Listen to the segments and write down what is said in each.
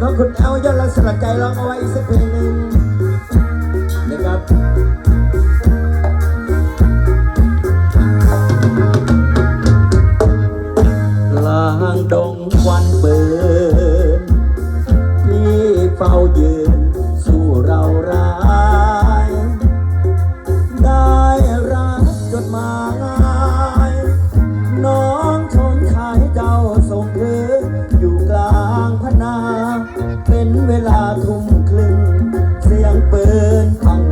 น้องคุณเอายอดรักสลักใจร้องเอาไว้อีกสักเพลงหนึ่งนะครับกลางดงควันเปิดพี่เฝ้ายืน สู้เรารา เป็นเวลาทุ่มครึ่งเสียงปืนฟัง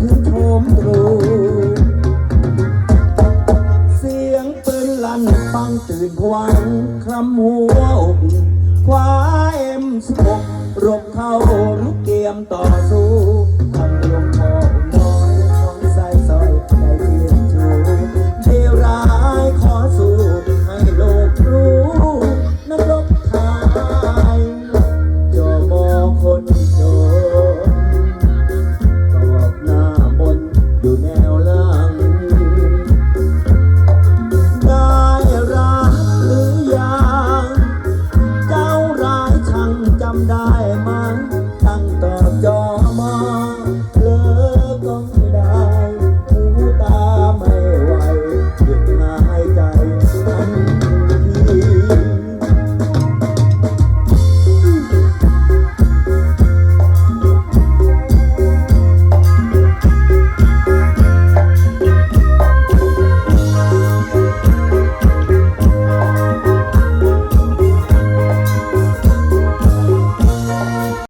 ถึงโทมตรู เสียงปืนลั่นปังตื่นพวังคลำหัวอกคว้าเอ็มสิบหกรบเข้าลุกเกียมต่อสู้